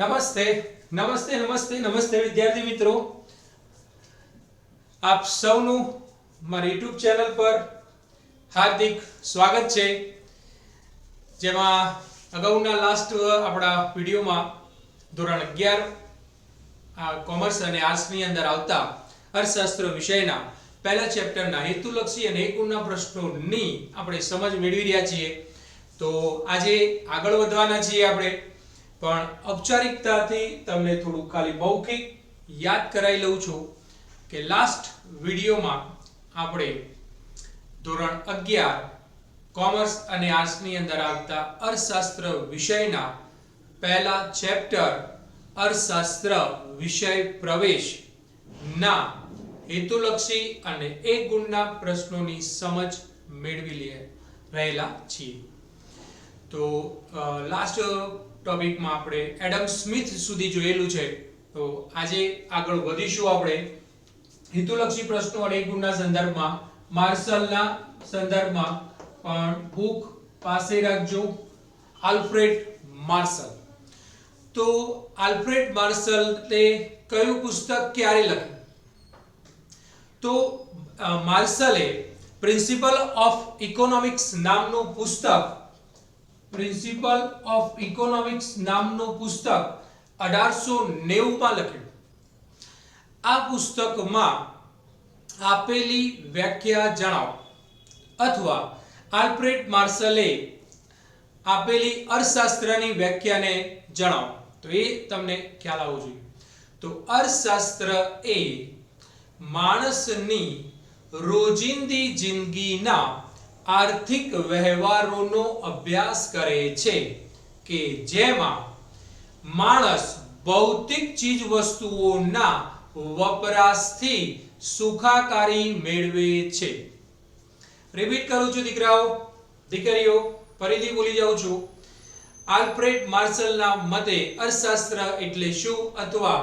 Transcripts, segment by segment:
નમસ્તે નમસ્તે નમસ્તે નમસ્તે વિદ્યાર્થી મિત્રો. આપ સૌનું મારી યુટ્યુબ ચેનલ પર હાર્દિક સ્વાગત છે. જેમાં અગાઉના લાસ્ટ આપણા વિડીયોમાં ધોરણ અગિયાર, આ કોમર્સ અને આર્ટ્સની અંદર આવતા અર્થશાસ્ત્ર વિષયના પહેલા ચેપ્ટરના હેતુલક્ષી અને એકુણના પ્રશ્નોની આપણે સમજ મેળવી રહ્યા છીએ. તો આજે આગળ વધવાના છીએ આપણે. પણ ઔપચારિકતાથી તમને થોડું ખાલી મૌખિક યાદ કરાવી લઉં છું કે લાસ્ટ વિડીયોમાં આપણે ધોરણ અગિયાર કોમર્સ અને આર્ટ્સની અંદર આવતા અર્થશાસ્ત્ર વિષયના પહેલા ચેપ્ટર અર્થશાસ્ત્ર વિષય પ્રવેશ ના હેતુલક્ષી અને એક ગુણના પ્રશ્નોની સમજ મેળવી લે રહેલા છીએ. તો લાસ્ટ ટોપિકમાં આપણે એડમ સ્મિથ સુધી જોયેલું છે. તો આજે આગળ વધીશું આપણે. હિતુલક્ષી પ્રશ્નો અને ગુણના સંદર્ભમાં માર્શલના સંદર્ભમાં પણ બુક પાસે રાખજો. આલ્ફ્રેડ માર્શલ તો આલ્ફ્રેડ માર્શલે કયું પુસ્તક ક્યારે લખ્યું તો માર્શલે પ્રિન્સિપલ ઓફ ઇકોનોમિક્સ નામનું પુસ્તક પ્રિન્સિપલ ઓફ ઇકોનોમિક્સ નામનું પુસ્તક અઢારસો નેવુંમાં લખ્યું. આ પુસ્તકમાં આપેલી વ્યાખ્યા જણાવો. અથવા આલ્ફ્રેડ માર્શલે આપેલી અર્થશાસ્ત્રની વ્યાખ્યાને જણાવો. તો એ તમને ખ્યાલ આવવો જોઈએ. તો અર્થશાસ્ત્ર એ માણસની રોજિંદી જિંદગીના આર્થિક વ્યવહારોનો અભ્યાસ કરે છે કે જેમાં માણસ ભૌતિક ચીજ વસ્તુઓના વપરાશથી સુખાકારી મેળવે છે. રિપીટ કરું છું દીકરાઓ, દીકરીઓ, ફરીથી બોલી જાઉં છું. આલ્ફ્રેડ માર્શલના મતે અર્થશાસ્ત્ર એટલે શું અથવા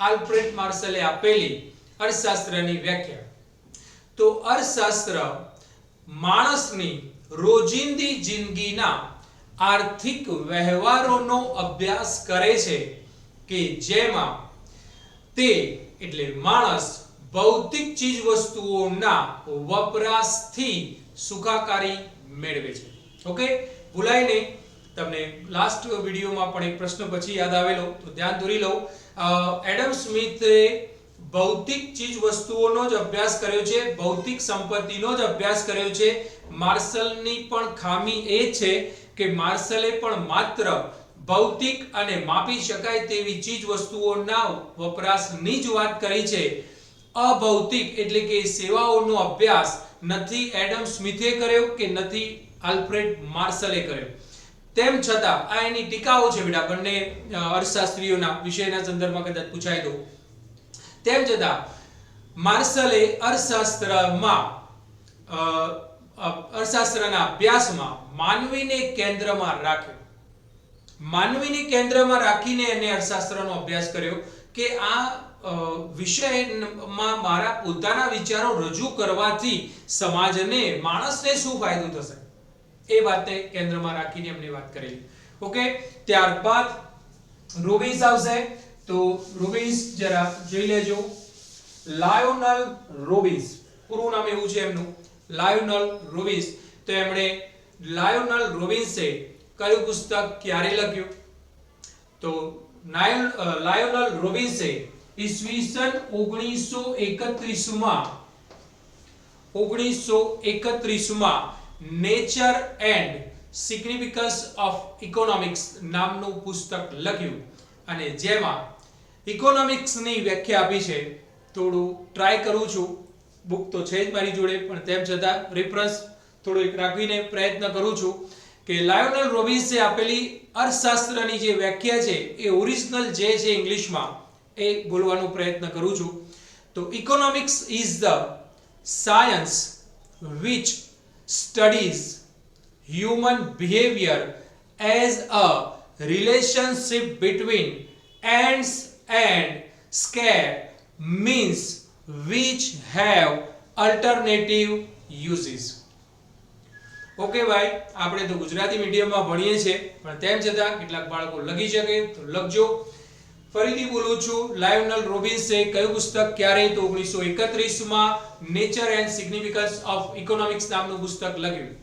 આલ્ફ્રેડ માર્શલે આપેલી અર્થશાસ્ત્રની વ્યાખ્યા? તો અર્થશાસ્ત્ર માણસની રોજિંદી જિંદગીના આર્થિક વ્યવહારોનો અભ્યાસ કરે છે કે જેમાં તે એટલે માણસ ભૌતિક ચીજ વસ્તુઓના વપરાશથી સુખાકારી મેળવે છે. ઓકે? ભૂલાય નહીં તમને લાસ્ટ વિડીયોમાં પણ એક પ્રશ્ન પછી યાદ આવેલો, તો ધ્યાન દોરી લઉં. એડમ સ્મિથે ભૌતિક ચીજ વસ્તુઓનો જ અભ્યાસ કર્યો છે, ભૌતિક સંપત્તિનો જ અભ્યાસ કર્યો છે. માર્શલની પણ ખામી એ છે કે માર્શલે પણ માત્ર ભૌતિક અને માપી શકાય તેવી ચીજ વસ્તુઓના વપરાશની જ વાત કરી છે. અભૌતિક એટલે કે સેવાઓનો અભ્યાસ નથી એડમ સ્મિથે કર્યો કે નથી આલ્ફ્રેડ માર્શલે કર્યો. તેમ છતાં આ એની ટીકાઓ છે બેટા, બંને અર્થશાસ્ત્રીઓના વિષયના સંદર્ભમાં કદાચ પૂછાય તો. તેમ છતાં, માર્શલે અર્થશાસ્ત્રમાં અર્થશાસ્ત્રના અભ્યાસમાં માનવીને કેન્દ્રમાં રાખ્યો. માનવીને કેન્દ્રમાં રાખીને એને અર્થશાસ્ત્રનો અભ્યાસ કર્યો કે આ વિષયમાં મારા પોતાના વિચારો રજૂ કરવાથી સમાજને, માણસને શું ફાયદો થશે? એ વાતને કેન્દ્રમાં રાખીને એમની વાત કરેલી. ઓકે? ત્યારબાદ રૂબિન્સ આવશે તો રોબિન્સ જરા જોઈ લેજો. Lionel Robbins. પૂરું નામ એવું છે એમનું. Lionel Robbins. તો એમણે લાયોનલ રોબિન્સે કયું પુસ્તક ક્યારે લખ્યું? તો લાયોનલ રોબિન્સે ઈસવીસન 1931 માં 1931 માં nature and significance of economics નામનું પુસ્તક લખ્યું. અને જેમાં ઇકોનોમિક્સની વ્યાખ્યા આપી છે. થોડું ટ્રાય કરું છું. બુક તો છે જ મારી જોડે, પણ તેમ છતાં રેફરન્સ થોડું રાખીને પ્રયત્ન કરું છું કે લાયોનલ રોબિન્સે આપેલી અર્થશાસ્ત્રની જે વ્યાખ્યા છે, એ ઓરિજિનલ જે છે ઇંગ્લિશમાં, એ બોલવાનો પ્રયત્ન કરું છું. તો economics is the science which studies human behavior as a relationship between ends and scarce means which have alternative uses. Okay ભાઈ, આપણે તો ગુજરાતી મીડિયમમાં ભણીએ છીએ, પણ તેમ છતાં કેટલાક બાળકો લખી શકે તો લખજો. ફરીથી બોલું છું લાયોનલ રોબિન્સે કયું પુસ્તક ક્યારે તો ઓગણીસો એકત્રીસમાં nature and significance of economics નામનું પુસ્તક લખ્યું.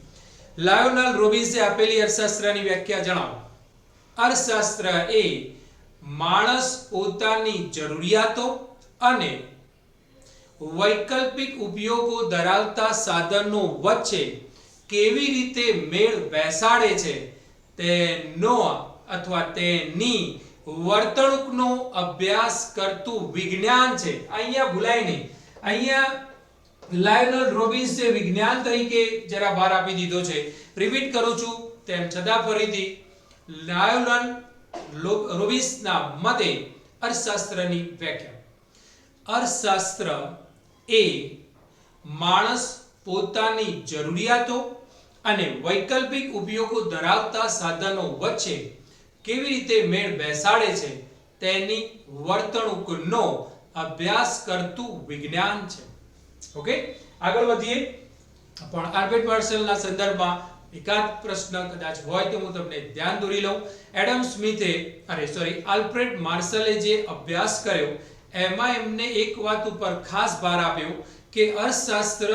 લાયોનલ રોબિન્સે આપેલી અર્થશાસ્ત્રની વ્યાખ્યા જણાવો. અર્થશાસ્ત્ર એ માણસ પોતાની જરૂરિયાતો અને વૈકલ્પિક ઉપયોગો ધરાવતા સાધનો વચ્ચે કેવી રીતે મેળ બેસાડે છે, તેનો અથવા તેની વર્તણૂકનો અભ્યાસ કરતું વિજ્ઞાન છે. અહીંયા ભૂલાય નહીં. અહીંયા લાયનલ રોબિન્સે વિજ્ઞાન તરીકે જરા ભાર આપી દીધો છે. રિપીટ કરું છું. તેમ છતાં ફરીથી, લાયોનલ રોબિન્સના મતે અર્થશાસ્ત્રની વ્યાખ્યા. અર્થશાસ્ત્ર એ માણસ પોતાની જરૂરિયાતો અને વૈકલ્પિક ઉપયોગો ધરાવતા સાધનો વચ્ચે કેવી રીતે મેળ બેસાડે છે તેની વર્તણૂકનો અભ્યાસ કરતું વિજ્ઞાન છે. ઓકે? આગળ વધીએ. પણ આલ્બર્ટ માર્શલના સંદર્ભમાં એકાદ પ્રશ્ન કદાચ હોય તો હું તમને ધ્યાન દોરી લઉં. એડમ સ્મિથે, અરે સોરી આલ્ફ્રેડ માર્શલે જે અભ્યાસ કર્યો, એમાં એમને એક વાત ઉપર ખાસ ભાર આપ્યો કે અર્થશાસ્ત્ર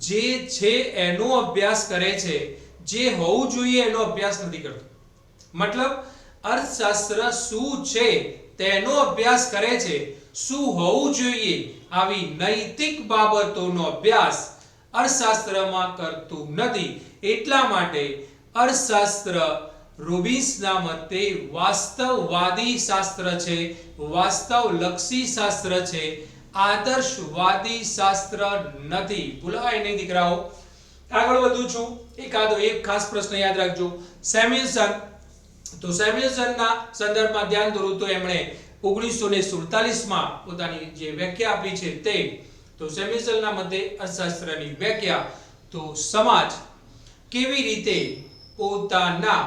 જે છે એનો અભ્યાસ કરે છે, જે હોવું જોઈએ એનો અભ્યાસ નથી કરતો. મતલબ, અર્થશાસ્ત્ર શું છે તેનો અભ્યાસ કરે છે, શું હોવું જોઈએ આવી નૈતિક બાબતોનો અભ્યાસ અર્થશાસ્ત્રમાં કરતું નથી. એટલા માટે અર્થશાસ્ત્ર રોબિન્સના મતે વાસ્તવવાદી શાસ્ત્ર છે, વાસ્તવલક્ષી શાસ્ત્ર છે. આદર્શવાદી શાસ્ત્ર નથી. ભૂલાય નહીં દીકરાઓ. આગળ વધું છું. એકાદો એક ખાસ પ્રશ્ન યાદ રાખજો. સેમ્યુલસન. તો સેમ્યુલસનના સંદર્ભમાં ધ્યાન દોરું તો એમણે 1947 માં પોતાની જે વ્યાખ્યા આપી છે તે તો સેમિસલના મતે અર્થશાસ્ત્રની વ્યાખ્યા, તો સમાજ કેવી રીતે પોતાના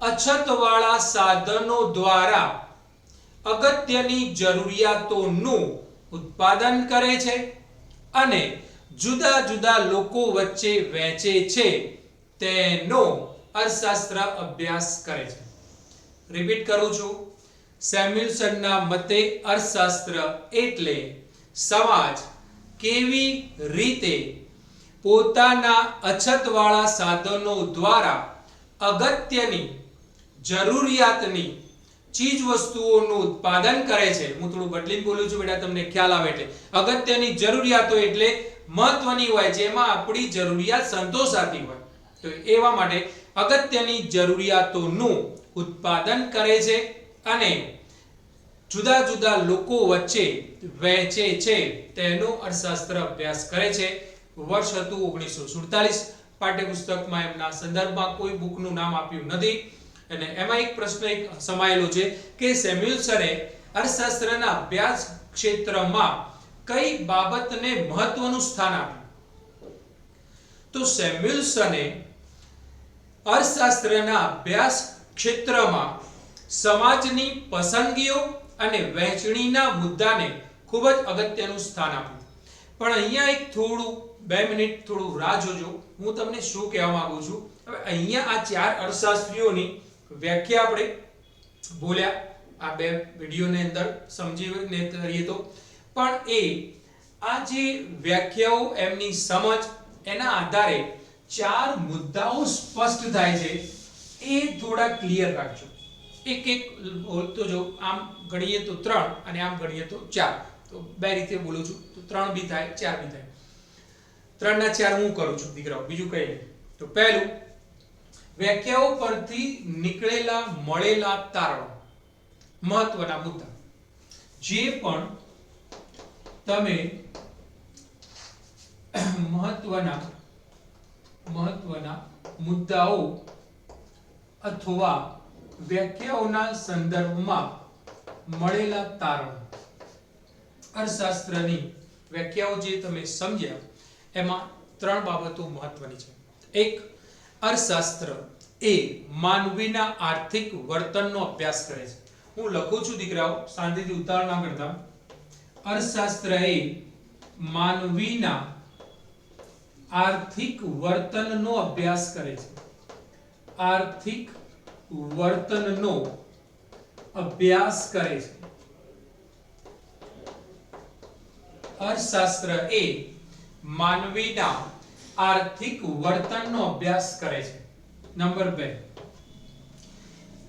અછતવાળા સાધનો દ્વારા અગત્યની જરૂરિયાતોનું ઉત્પાદન કરે છે અને જુદા જુદા લોકો વચ્ચે વહેંચે છે તેનો અર્થશાસ્ત્ર અભ્યાસ કરે છે. રિપીટ કરું છું. સેમ્યુલસનના મતે અર્થશાસ્ત્ર એટલે સમાજ કેવી રીતે પોતાના અછતવાળા સાધનો દ્વારા અગત્યની જરૂરિયાતની ચીજ વસ્તુઓનું ઉત્પાદન કરે છે? હું થોડું બદલીને બોલું છું બેટા, તમને ખ્યાલ આવે એટલે. અગત્યની જરૂરિયાતો એટલે મહત્વની હોય જેમાં આપણી જરૂરિયાત સંતોષાતી હોય. તો એવા માટે અગત્યની જરૂરિયાતોનું ઉત્પાદન કરે છે અને જુદા જુદા લોકો વચ્ચે વહેંચે છે તેનો અર્થશાસ્ત્ર અભ્યાસ કરે છે. વર્ષ હતું ઓગણીસો સુડતાલીસ. પાઠ્યપુસ્તકમાં એમના સંદર્ભમાં કોઈ બુકનું નામ આપ્યું નથી. અને એમાં એક પ્રશ્ન એક સમાયેલો છે કે સેમ્યુલસરે અર્થશાસ્ત્રના અભ્યાસ ક્ષેત્રમાં કઈ બાબતને મહત્વનું સ્થાન આપ્યું? તો સેમ્યુલસને અર્થશાસ્ત્રના અભ્યાસ ક્ષેત્રમાં સમાજની પસંદગીઓ અને વહેંચણીના મુદ્દાને ખૂબ જ અગત્યનું સ્થાન આપ્યું. પણ અહીંયા એક થોડું, બે મિનિટ થોડું રાહ જોજો. હું તમને શું કહેવા માંગુ છું? હવે અહીંયા આ ચાર અર્થશાસ્ત્રીઓની વ્યાખ્યા આપણે બોલ્યા આ બે વિડીયોની અંદર સમજીને કરીએ તો. પણ એ, આ જે વ્યાખ્યાઓ એમની સમજ, એના આધારે ચાર મુદ્દાઓ સ્પષ્ટ થાય છે. એ થોડા ક્લિયર રાખજો. એક એક બોલતો જો આમ ગણીએ તો ત્રણ અને આમ ગણીએ તો ચાર. તો બે રીતે બોલું છું. તો ત્રણ બી થાય, ચાર બી થાય. ત્રણના ચાર હું કરું છું દીકરાઓ? બીજું કઈ નહીં. તો પહેલું, વ્યાખ્યાઓ પરથી નીકળેલા મળેલા તારણો. મહત્વના મુદ્દા. જે પણ તમે મહત્વના મહત્વના મુદ્દાઓ અથવા વ્યાખ્યાઓના સંદર્ભમાં મળેલા તારણો. અર્થશાસ્ત્રની વ્યાખ્યાઓ જે તમે સમજ્યા, એમાં ત્રણ બાબતો મહત્વની છે. એક, અર્થશાસ્ત્ર એ માનવીના આર્થિક વર્તનનો અભ્યાસ કરે છે. હું લખું છું, દીકરાઓ, શાંતિથી ઉતાવળ ના કરતા. અર્થશાસ્ત્ર એ માનવીના આર્થિક વર્તનનો અભ્યાસ કરે છે. આર્થિક વર્તનનો અભ્યાસ કરે છે. અર્થશાસ્ત્ર એ માનવીના આર્થિક વર્તનનો અભ્યાસ કરે છે. નંબર બે.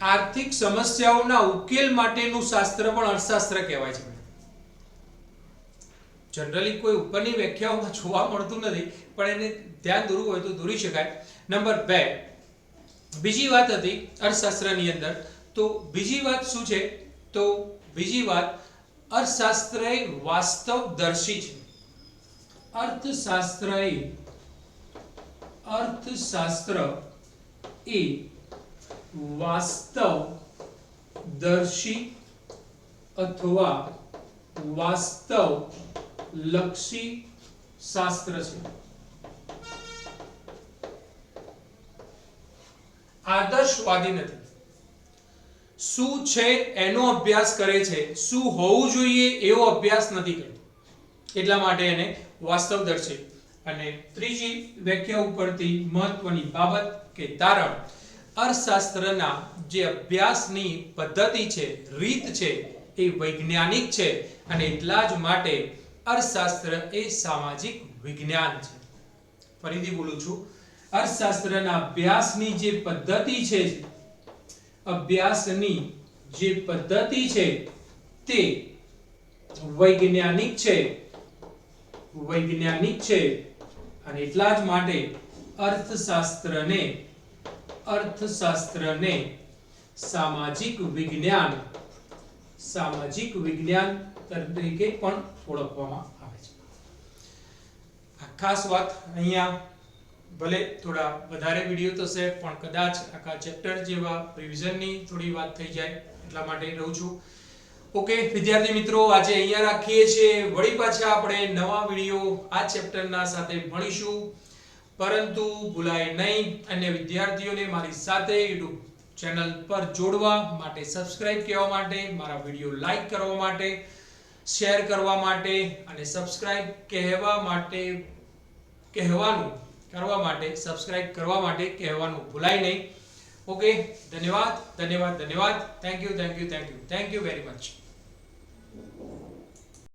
આર્થિક સમસ્યાઓના ઉકેલ માટેનું શાસ્ત્ર પણ અર્થશાસ્ત્ર કહેવાય છે. જનરલી કોઈ ઉપરની વ્યાખ્યાઓમાં જોવા મળતું નથી, પણ એને ધ્યાન દૂર હોય તો દોરી શકાય. નંબર બે. બીજી વાત હતી અર્થશાસ્ત્રની અંદર. તો બીજી વાત શું છે? તો બીજી વાત અર્થશાસ્ત્ર એ વાસ્તવદર્શી છે. અર્થશાસ્ત્ર અર્થશાસ્ત્ર એ વાસ્તવદર્શી અથવા વાસ્તવ લક્ષી શાસ્ત્ર છે. આદર્શવાદી નથી. શું છે એનો અભ્યાસ કરે છે? શું હોવું જોઈએ એવો અભ્યાસ નથી કરતો. એટલા માટે એને વાસ્તવદર્શી અને ત્રીજી વ્યાખ્યા ઉપરથી મહત્વની બાબત કે તારણ. અર્થશાસ્ત્રના જે અભ્યાસની પદ્ધતિ છે, રીત છે, એ વૈજ્ઞાનિક છે અને એટલા જ માટે અર્થશાસ્ત્ર એ સામાજિક વિજ્ઞાન છે. ફરીથી બોલું છું. અર્થશાસ્ત્રના અભ્યાસની જે પદ્ધતિ છે, અભ્યાસની જે પદ્ધતિ છે, તે વૈજ્ઞાનિક છે વૈજ્ઞાનિક છે અને એટલા જ માટે અર્થશાસ્ત્રને અર્થશાસ્ત્રને સામાજિક વિજ્ઞાન સામાજિક વિજ્ઞાન તરીકે પણ ઓળખવામાં આવે છે. આ ખાસ વાત અહીંયા ભલે થોડા વધારે વીડિયો થશે, પણ કદાચ આખા ચેપ્ટર જેવા રિવિઝનની થોડી વાત થઈ જાય, એટલા માટે રહું છું. ઓકે વિદ્યાર્થી મિત્રો, આજે અહીંયા રાખીએ છીએ. વળી પાછા આપણે નવા વીડિયો આ ચેપ્ટરના સાથે ભણીશું. પરંતુ ભૂલાય નહીં અન્ય વિદ્યાર્થીઓને મારી સાથે YouTube ચેનલ પર જોડવા માટે સબસ્ક્રાઇબ કરવા માટે, મારા વીડિયો લાઈક કરવા માટે શેર કરવા માટે, અને સબસ્ક્રાઇબ કહેવા માટે કહેવાનું કરવા માટે સબસ્ક્રાઇબ કરવા માટે કહેવાનું ભૂલાય નહીં. ઓકે ધન્યવાદ ધન્યવાદ ધન્યવાદ. Thank you thank you thank you thank you very much